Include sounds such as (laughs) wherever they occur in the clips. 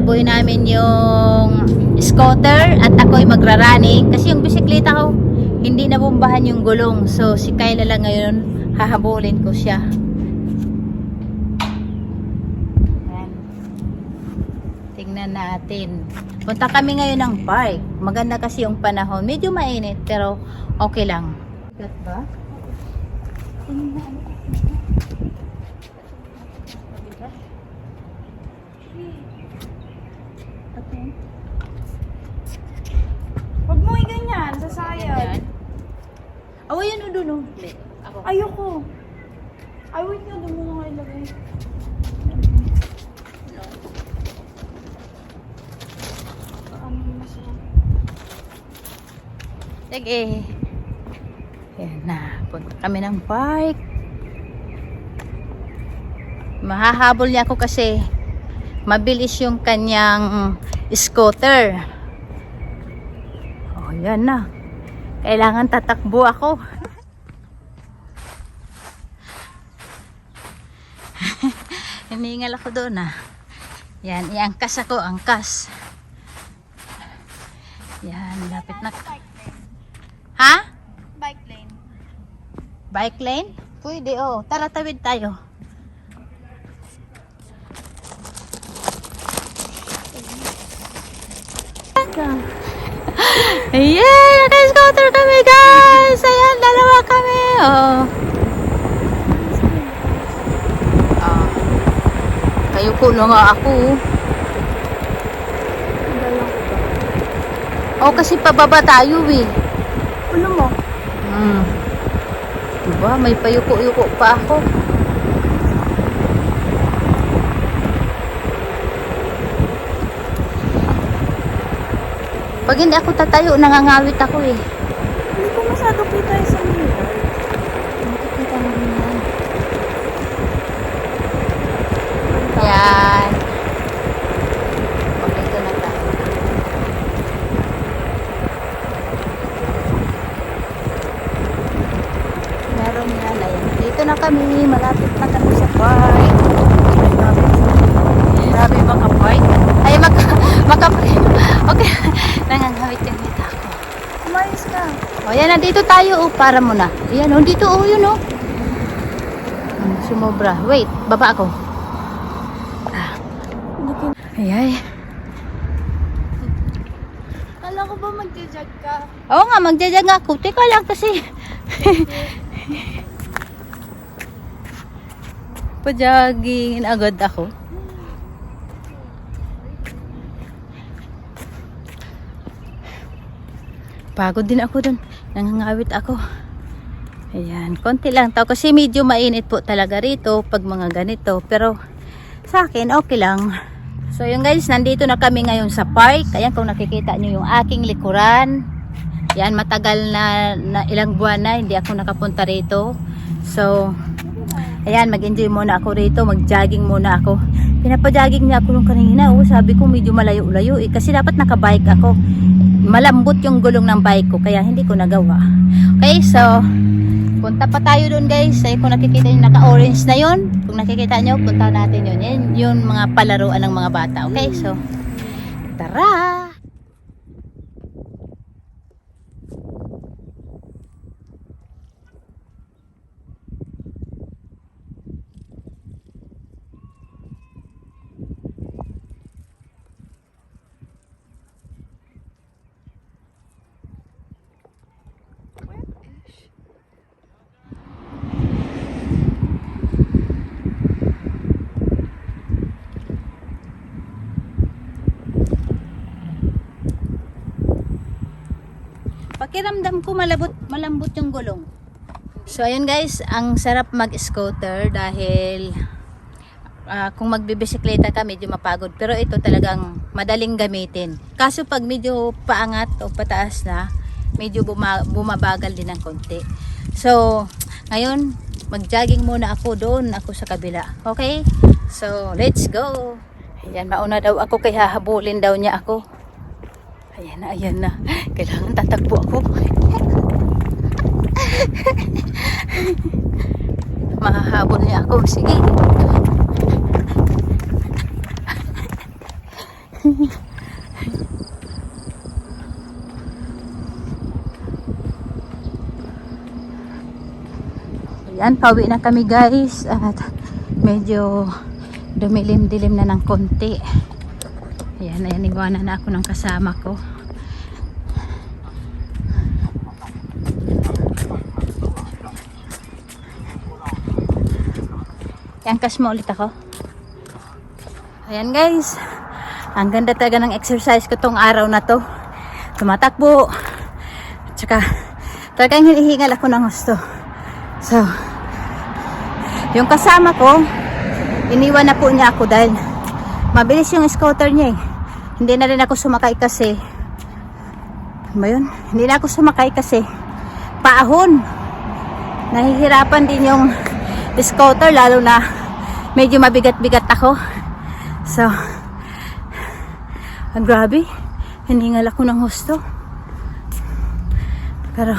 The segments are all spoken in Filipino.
tatakbuhin namin yung scooter at ako'y magra-running kasi yung bisikleta ko hindi nabumbahan yung gulong. So si Kyla lang ngayon hahabulin ko siya. Tingnan natin. Punta kami ngayon ng park. Maganda kasi yung panahon. Medyo mainit pero okay lang. Gat ba? Huwag mo ganyan, sasayad. Oh, yan o doon o. Ako. Ayoko. Ay, wait nga, doon mo nga ilagay. Sige. Yan na. Punta kami ng park. Mahahabol niya ako kasi mabilis yung kanyang scooter. Oh, yan na. Kailangan tatakbo ako. (laughs) Hiningal ako doon ah. Yan, iangkas ako, angkas. Yan, lapit na. Ha? Bike lane. Bike lane? Pwede, oh. Tara, tawid tayo. Ayan! Naka-scooter kami, guys! Ayan, dalawa kami, oh. Ah. Kayo ko na nga ako. Oh, kasi pababa tayo, eh. Ano mo? Hmm. Diba? May payuko-yuko pa ako. Pag hindi ako tatayo, nangangawit ako eh. Hindi ko masyado kita sa mirror. Nakikita mo rin yan. Yan. Okay, ito na tayo. Meron yan. Ayan. Dito na kami. Malapit na kami sa park. Grabe. Grabe mga park. Ay, maka, maka, okay. Nangangawit yung mita ko. Umayos ka. O yan, nandito tayo oh, para muna. Ayan, oh, dito oh, yun oh. Hmm, Sumobra. Wait, baba ako. Ah. Ko... Ayay. Kala ko ba mag-jog ka? Oo nga, magjajag nga ako. Teka lang kasi. (laughs) Pajaging agad ako. Pagod din ako dun. Nangangawit ako. Ayan, konti lang tao kasi medyo mainit po talaga rito pag mga ganito. Pero sa akin, okay lang. So yun guys, nandito na kami ngayon sa park. Ayan kung nakikita nyo yung aking likuran. Yan, matagal na, na ilang buwan na hindi ako nakapunta rito. So, ayan, mag-enjoy muna ako rito. Mag-jogging muna ako. Pinapajogging niya ako nung kanina. Oh, sabi ko medyo malayo-layo eh. Kasi dapat nakabike ako. Malambot yung gulong ng bike ko. Kaya hindi ko nagawa. Okay, so, punta pa tayo doon guys. Ay, kung nakikita nyo, naka-orange na yun. Kung nakikita nyo, punta natin yun. Yan yung mga palaruan ng mga bata. Okay, so, tara! Pakiramdam ko malabot, malambot yung gulong. So ayun guys, ang sarap mag-scooter dahil ah, kung magbibisikleta ka medyo mapagod. Pero ito talagang madaling gamitin. Kaso pag medyo paangat o pataas na, medyo buma- bumabagal din ng konti. So ngayon, mag-jogging muna ako doon, ako sa kabila. Okay? So let's go! Ayan, mauna daw ako kaya habulin daw niya ako. Ayan na, ayan na. Kailangan tatakbo ako. (laughs) Mahahabol niya ako. Sige. (laughs) Ayan, pauwi na kami guys at medyo dumilim-dilim na ng konti. Ayan, ayan, iguana na ako ng kasama ko. Cash mo ulit ako. Ayan guys, ang ganda talaga ng exercise ko tong araw na to. Tumatakbo. Tsaka, talagang hinihingal ako ng gusto. So, yung kasama ko, iniwan na po niya ako dahil mabilis yung scooter niya eh. Hindi na rin ako sumakay kasi, ano yun? Hindi na ako sumakay kasi, paahon. Nahihirapan din yung scooter lalo na medyo mabigat-bigat ako. So, ang grabe. Hiningal ako ng husto. Pero,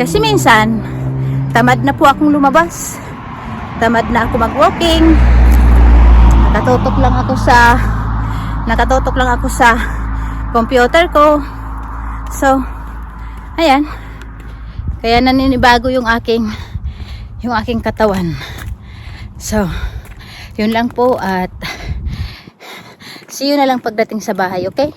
kasi minsan, tamad na po akong lumabas. Tamad na ako mag-walking. Nakatutok lang ako sa nakatutok lang ako sa computer ko. So, ayan. Kaya naninibago yung aking yung aking katawan. So, yun lang po at see you na lang pagdating sa bahay, okay?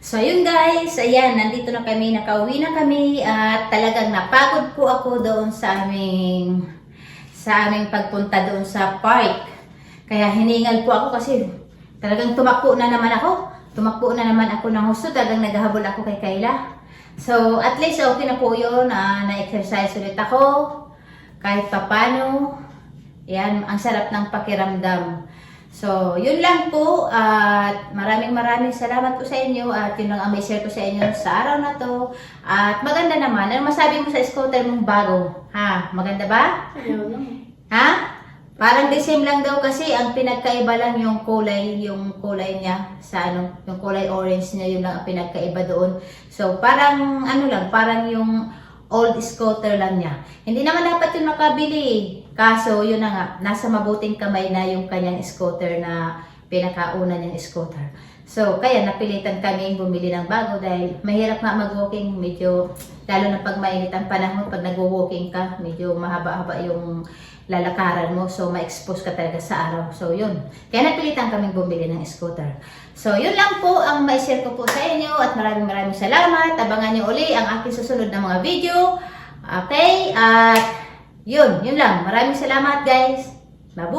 So, yun guys, ayan, nandito na kami, nakauwi na kami at talagang napagod po ako doon sa aming sa aming pagpunta doon sa park. Kaya hiningal po ako kasi talagang tumakbo na naman ako. Tumakbo na naman ako ng husto, talagang naghahabol ako kay Kayla. So, at least okay na po yun, ah, na-exercise ulit ako. Kahit papano, yan, ang sarap ng pakiramdam. So, yun lang po at maraming maraming salamat po sa inyo at yun lang ang may share ko sa inyo sa araw na to. At maganda naman. Ano masabi mo sa scooter mong bago? Ha? Maganda ba? Ayaw lang. Ha? Parang the same lang daw kasi ang pinagkaiba lang yung kulay, yung kulay niya sa ano, yung kulay orange niya yun lang ang pinagkaiba doon. So parang ano lang, parang yung old scooter lang niya. Hindi naman dapat yun makabili. eh. Kaso yun na nga, nasa mabuting kamay na yung kanyang scooter na pinakauna niyang scooter. So, kaya napilitan kami bumili ng bago dahil mahirap nga mag-walking, medyo, lalo na pag mainit ang panahon, pag nag-walking ka, medyo mahaba-haba yung lalakaran mo. So, ma-expose ka talaga sa araw. So, yun. Kaya napilitan kaming bumili ng scooter. So, yun lang po ang ma-share ko po sa inyo at maraming maraming salamat. Abangan niyo uli ang aking susunod na mga video. Okay? At, yun. Yun lang. Maraming salamat guys. Mabuhay!